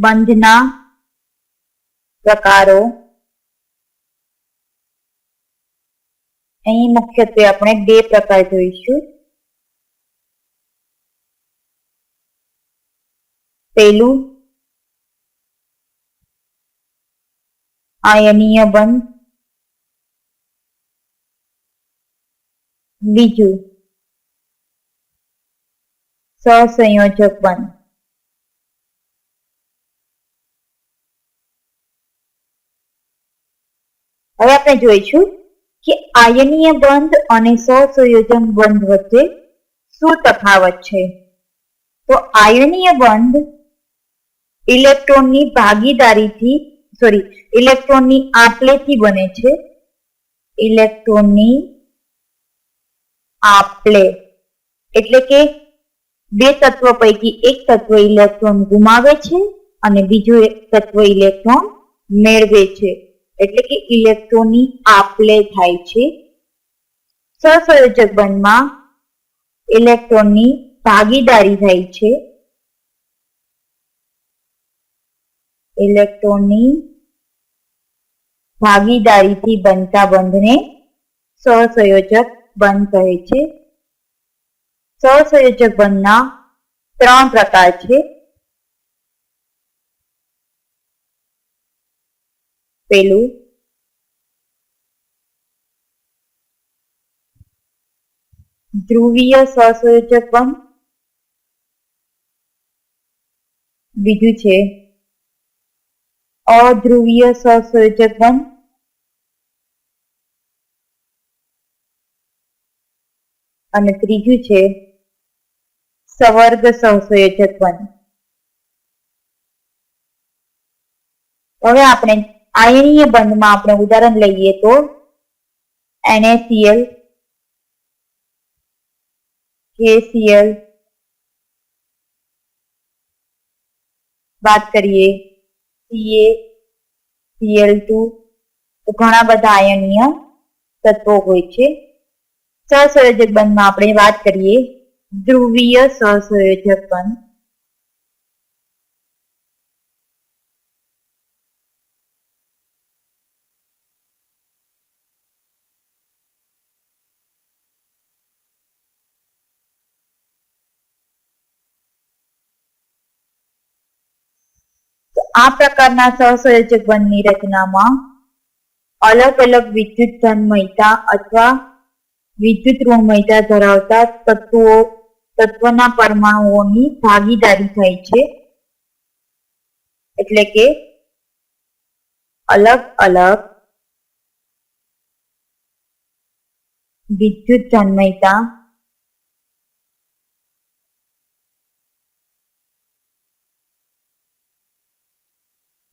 બંધના પ્રકારો. અહીં મુખ્યત્વે આપણે બે પ્રકાર જોઈશું. પેલું આયનીય બંધ. બીજું સહસંયોજક બંધ. હવે આપણે જોઈશું કે આયનીય બંધ અને સહસંયોજન બંધ વચ્ચે શું તફાવત છે? તો આયનીય બંધ ઇલેક્ટ્રોનની ભાગીદારીથી સોરી ઇલેક્ટ્રોનની આપલેથી બને છે. ઇલેક્ટ્રોનની આપલે એટલે કે બે તત્વ પૈકી એક તત્વ ઇલેક્ટ્રોન ગુમાવે છે અને બીજું એક તત્વ ઇલેક્ટ્રોન મેળવે છે. એટલે કે ઇલેક્ટ્રોનની આપલે થાય છે. સહસંયોજક બંધમાં ઇલેક્ટ્રોનની ભાગીદારી થાય છે. ઇલેક્ટ્રોનની ભાગીદારીથી બનતા બંધને સહસંયોજક બંધ કહે છે. સહસંયોજક બંધના ત્રણ પ્રકાર છે. પેલું? ધ્રુવીય સહસંયોજક બંધ બીજું છે? અધ્રુવીય સહસંયોજક બંધ અને ત્રીજું છે? સવર્ગ સહસંયોજક બંધ હવે આપણે આયનીય બંધમાં આપણે ઉદાહરણ લઈએ તો NaCl KCl વાત કરીએ Ca Cl2 તો ઘણા બધા આયનીય તત્વો હોય છે. સહસંયોજક બંધમાં આપણે વાત કરીએ ધ્રુવીય સહસંયોજક બંધ. આ પ્રકારના સહસંયોજક બંધની રચનામાં અલગ અલગ વિદ્યુત ધનમયતા અથવા વિદ્યુત ઋણમયતા ધરાવતા તત્વો, તત્વના પરમાણુઓની ભાગીદારી થાય છે. એટલે કે અલગ અલગ વિદ્યુત ધનમયતા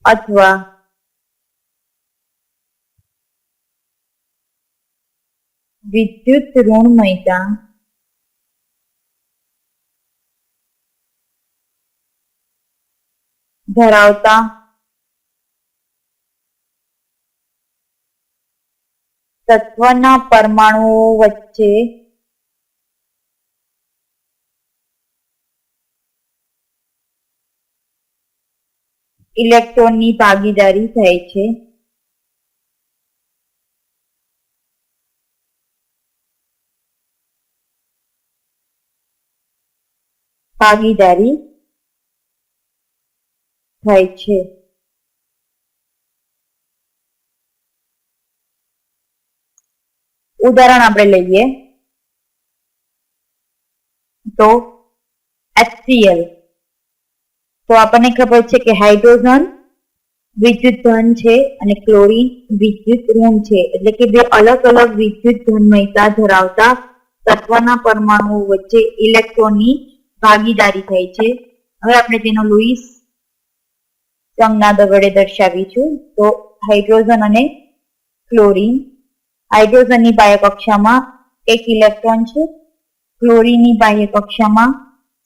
અથવા વિદ્યુત ઋણમયતા ધરાવતા તત્વના પરમાણુઓ વચ્ચે ઇલેક્ટ્રોનની ભાગીદારી થાય છે. ભાગીદારી થાય છે. ઉદાહરણ આપણે લઈએ. તો HCl તો આપણને ખબર છે કે હાઇડ્રોજન વિદ્યુત ધન છે અને ક્લોરીન વિદ્યુત ઋણ છે. એટલે કે બે અલગ અલગ વિદ્યુત ધનમયતા ધરાવતા તત્વના પરમાણુઓ વચ્ચે ઇલેક્ટ્રોનની ભાગીદારી થાય છે. હવે આપણે તેનો લુઈસ સંજ્ઞા વડે દર્શાવીશું તો હાઇડ્રોજન અને ક્લોરીન. હાઇડ્રોજનની બાહ્ય કક્ષામાં એક ઇલેક્ટ્રોન છે. ક્લોરીનની બાહ્ય કક્ષામાં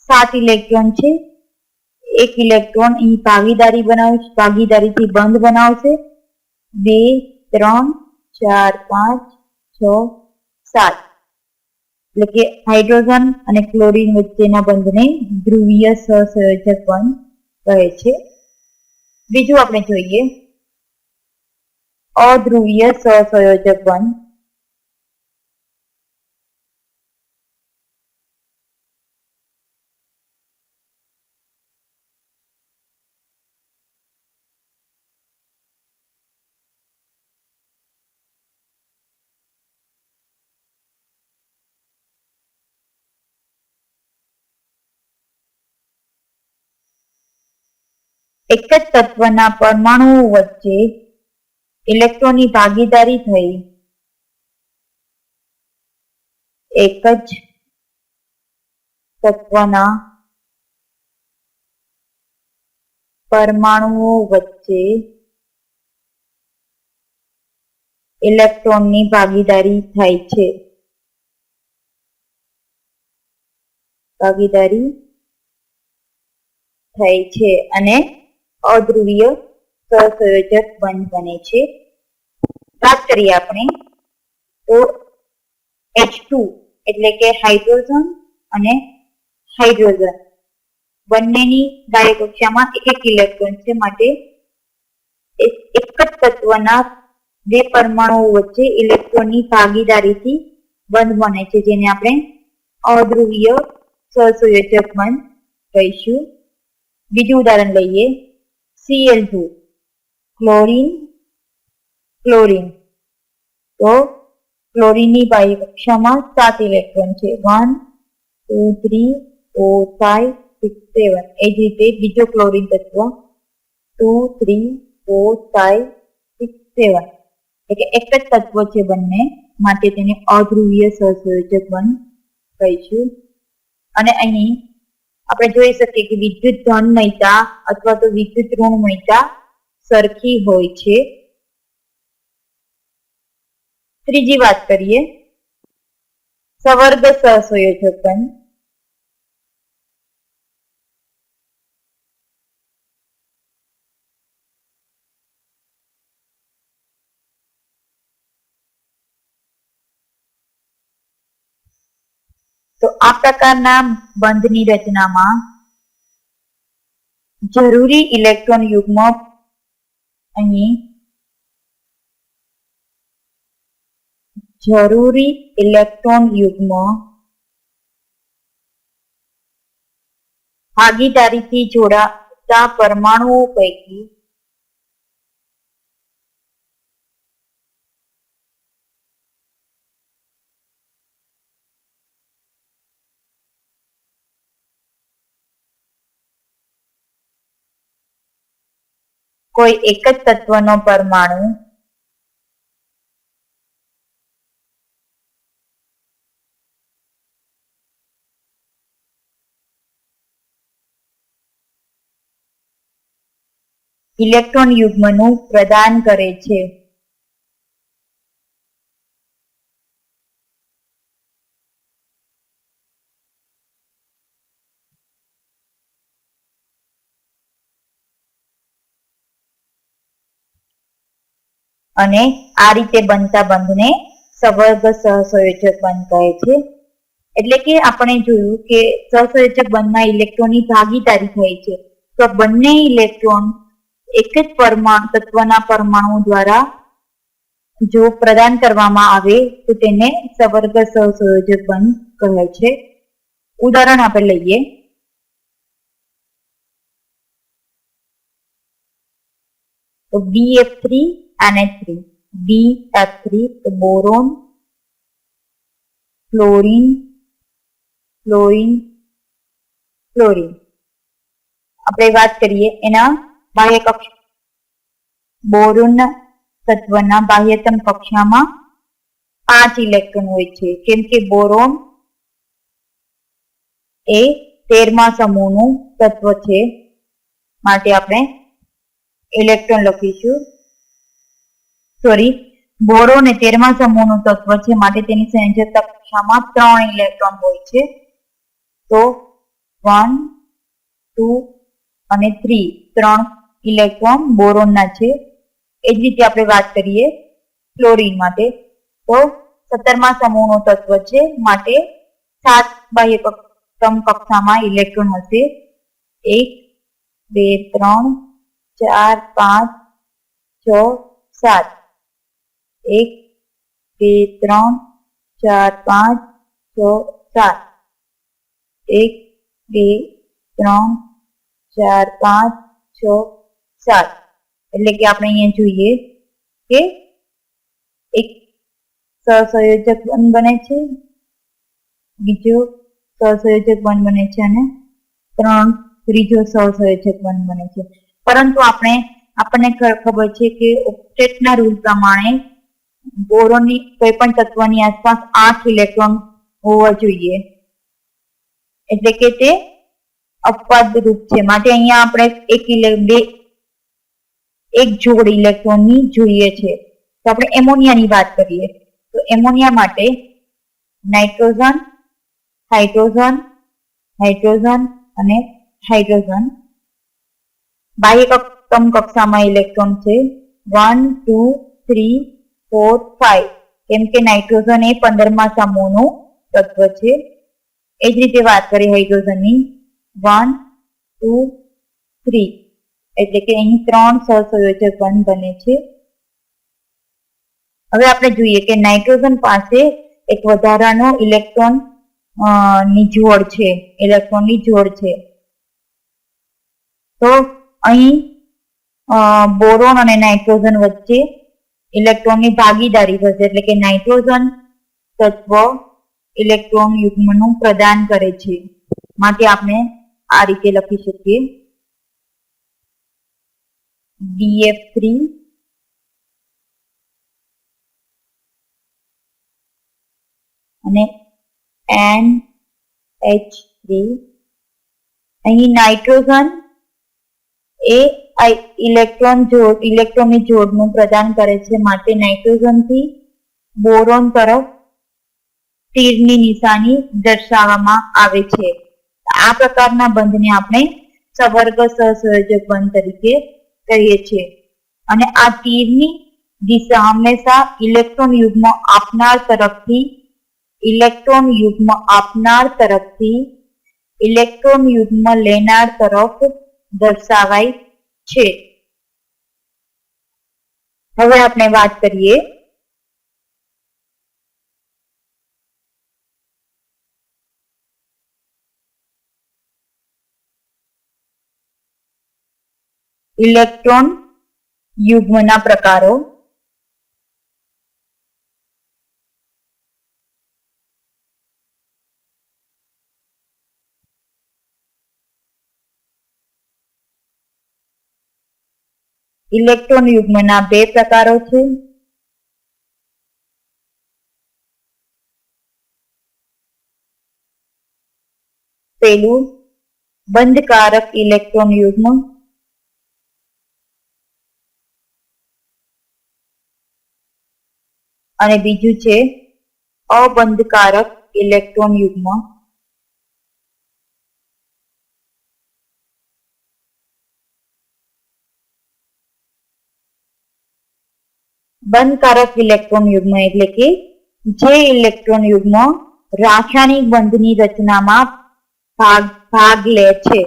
સાત ઇલેક્ટ્રોન છે. એક ઇલેક્ટ્રોન અહીં ભાગીદારી બનાવશે, ભાગીદારીથી બંધ બનાવશે. બે, ત્રણ, ચાર, પાંચ, છ, સાત. એટલે કે હાઇડ્રોજન અને ક્લોરીન વચ્ચેના બંધને ધ્રુવીય સહસંયોજક બંધ કહે છે. બીજું આપણે જોઈએ. અધ્રુવીય સહસંયોજક બંધ એક જ તત્વના પરમાણુઓ વચ્ચે ઇલેક્ટ્રોનની ભાગીદારી થઈ. એક જ તત્વના પરમાણુઓ વચ્ચે ઇલેક્ટ્રોનની ભાગીદારી થાય છે. ભાગીદારી થાય છે અને અધ્રુવીય સહસંયોજક બંધ બને છે. વાત કરીએ આપણે તો એચ ટુ એટલે કે હાઇડ્રોજન અને હાઇડ્રોજન. બંનેની બાહ્યકક્ષામાં એક એક ઇલેક્ટ્રોન છે માટે એક જ તત્વના બે પરમાણુઓ વચ્ચે ઇલેક્ટ્રોનની ભાગીદારીથી બંધ બને છે, જેને આપણે અધ્રુવીય સહસંયોજક બંધ કહીશું. બીજું ઉદાહરણ લઈએ. Cl2 ક્લોરીન ક્લોરીન તો ક્લોરીનની બાહ્ય કક્ષામાં સાત ઇલેક્ટ્રોન છે. One two three four five six seven એ જ રીતે બીજો ક્લોરીન તત્વ. Two three four five six seven એટલે એક જ તત્વ છે બંને. માટે તેને અધ્રુવીય સહસંયોજક બન કહીશું અને અહીં આપણે જોઈ શકીએ કે વિદ્યુત ધનમયતા અથવા તો વિદ્યુત ઋણમયતા સરખી હોય છે. ત્રીજી વાત કરીએ. સવર્ગ સહસંયોજકન. તો આ પ્રકારના બંધની રચનામાં જરૂરી ઇલેક્ટ્રોન યુગ્મ અહીં જરૂરી ઇલેક્ટ્રોન યુગ્મ ભાગીદારીથી જોડાતા પરમાણુઓ પૈકી કોઈ એક જ તત્વનો પરમાણુ ઇલેક્ટ્રોન યુગ્મનું પ્રદાન કરે છે. અને આ રીતે બનતા બંધને સવર્ગ સહસંયોજક બંધ કહે છે. એટલે કે આપણે જોયું કે સહસંયોજક બંધમાં ઇલેક્ટ્રોનની ભાગીદારી થઈ છે. તો બંને ઇલેક્ટ્રોન એક જ પરમાણુ તત્વના પરમાણુ દ્વારા જો પ્રદાન કરવામાં આવે, તો તેને સવર્ગ સહસંયોજક બંધ કહે છે. ઉદાહરણ આપણે લઈએ. તો BF3 NH3 BF3 તો બોરોન, ફ્લોરિન ફ્લોરિન ફ્લોરિન. આપણે વાત કરીએ એના બાહ્ય કક્ષ. બોરોન તત્વના બાહ્યતમ કક્ષામાં પાંચ ઇલેક્ટ્રોન હોય છે. કેમ કે બોરોન એ તેરમા સમૂહનું તત્વ છે. માટે આપણે ઇલેક્ટ્રોન લખીશું. સોરી, બોરો ને તેરમા સમૂહનું તત્વ છે. માટે તેની સંયોજક કક્ષામાં ત્રણ ઇલેક્ટ્રોન હોય છે. તો વન, ટુ અને થ્રી ત્રણ ઇલેક્ટ્રોન બોરોનના છે. એ જ રીતે આપણે વાત કરીએ ક્લોરીન માટે. તો સત્તરમા સમૂહનું તત્વ છે. માટે સાત બાહ્ય કક્ષામાં ઇલેક્ટ્રોન હશે. એક, બે, ત્રણ, ચાર, પાંચ, છ, સાત. એક, બે, ત્રણ, ચાર, પાંચ, છ, સાત. એક, બે, ત્રણ, ચાર, પાંચ, છ, સાત. એટલે કે આપણે અહીંયા જોઈએ કે એક સહસંયોજક બંધ બને છે, બીજો સહસંયોજક બંધ બને છે અને ત્રણ ત્રીજો સહસંયોજક બંધ બને છે. પરંતુ આપણે, આપણને ખબર છે કે ઓક્ટેટના રૂલ પ્રમાણે બોરોની કોઈ પણ તત્વની આસપાસ આઠ ઇલેક્ટ્રોન હોવા જોઈએ. એટલે કે તે અપવાદ છે. માટે અહીંયા આપણે એક બે, એક જોડ ઇલેક્ટ્રોનની જોઈએ છે. તો આપણે એમોનિયાની વાત કરીએ. તો એમોનિયા માટે નાઇટ્રોજન, હાઇડ્રોજન હાઇડ્રોજન અને હાઇડ્રોજન. બાહ્ય કક્ષામાં ઇલેક્ટ્રોન છે. One, two, three four five કેમ કે નાઇટ્રોજન એ પંદરમા સમૂહનું તત્વ છે. એ જ રીતે વાત કરીએ હાઇડ્રોજનની વન ટુ થ્રી એટલે કે અહીં ત્રણ સહસંયોજક બંધ બને છે. હવે આપણે જોઈએ કે નાઇટ્રોજન પાસે એક વધારાનો ઇલેક્ટ્રોનની જોડ છે. ઇલેક્ટ્રોનની જોડ છે. તો અહીં બોરોન અને નાઇટ્રોજન વચ્ચે ઇલેક્ટ્રોનની ભાગીદારી થશે એટલે કે નાઇટ્રોજન તત્વ ઇલેક્ટ્રોન યુગ્મનું પ્રદાન કરે છે. માટે આપણે આ રીતે લખી શકીએ. ડીએફ થ્રી અને એન એચ અહીં નાઇટ્રોજન એ ઇલેક્ટ્રોન ઇલેક્ટ્રોનની જોડનું પ્રદાન કરે છે માટે નાઇટ્રોજનથી બોરોન તરફ તીરની નિશાની દર્શાવવામાં આવે છે. આ પ્રકારના બંધને આપણે સવર્ગ સહસંયોજક બંધ તરીકે કહીએ છીએ. અને આ તીરની દિશા હંમેશા ઇલેક્ટ્રોન યુગ્મ આપનાર તરફથી, ઇલેક્ટ્રોન યુગ્મ આપનાર તરફથી, ઇલેક્ટ્રોન યુગ્મ લેનાર તરફ દર્શાવાય છે હવે આપણે વાત કરીએ ઇલેક્ટ્રોન યુગ્મના પ્રકારો ઇલેક્ટ્રોન યુગ્મના બે પ્રકારો છે. પેલું બંધકારક ઇલેક્ટ્રોન યુગ્મ. અને બીજું છે, અબંધકારક ઇલેક્ટ્રોન યુગ્મ. બંધકારક ઇલેક્ટ્રોન યુગ્મ એટલે કે જે ઇલેક્ટ્રોન યુગ્મ રાસાયણિક બંધની રચનામાં ભાગ ભાગ લે છે.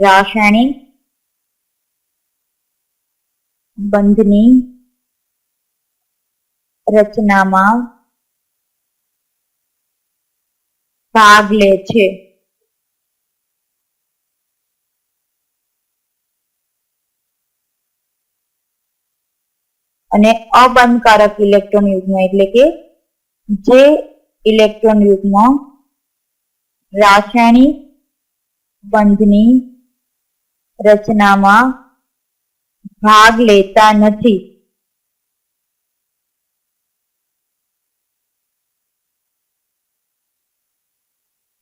રાસાયણિક બંધની રચનામાં ભાગ લે છે. અને અબંધકારક ઇલેક્ટ્રોન યુગ્મ એટલે કે જે ઇલેક્ટ્રોન યુગ્મ રાસાયણિક બંધની રચનામાં ભાગ લેતા નથી.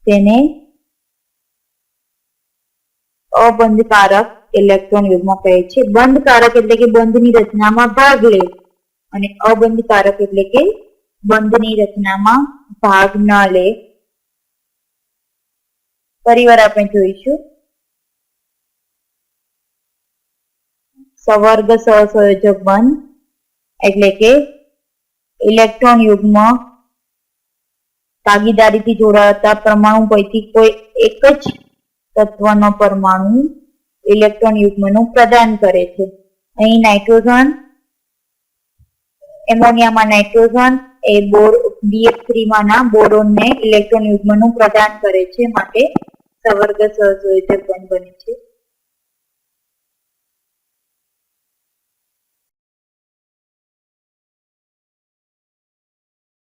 તેને અબંધકારક ઇલેક્ટ્રોન યુગ્મ કહે છે. બંધકારક એટલે કે બંધની રચનામાં ભાગ લે અને અબંધકારક એટલે કે બંધની રચનામાં ભાગ ન લે. ફરીવાર આપણે જોઈશું. સવર્ગ સહસંયોજક બંધ એટલે કે ઇલેક્ટ્રોન યુગ્મ ભાગીદારીથી જોડાતા પરમાણુ પૈકી કોઈ એક જ તત્વનો પરમાણુ ઇલેક્ટ્રોન યુગ્મનું પ્રદાન કરે છે. અહીં નાઇટ્રોજન, એમોનિયામાં નાઇટ્રોજન એ બોર BH3 થ્રીમાંના બોરોનને ઇલેક્ટ્રોન યુગ્મનું પ્રદાન કરે છે, માટે સવર્ગ સહસંયોજક બંધ બને છે.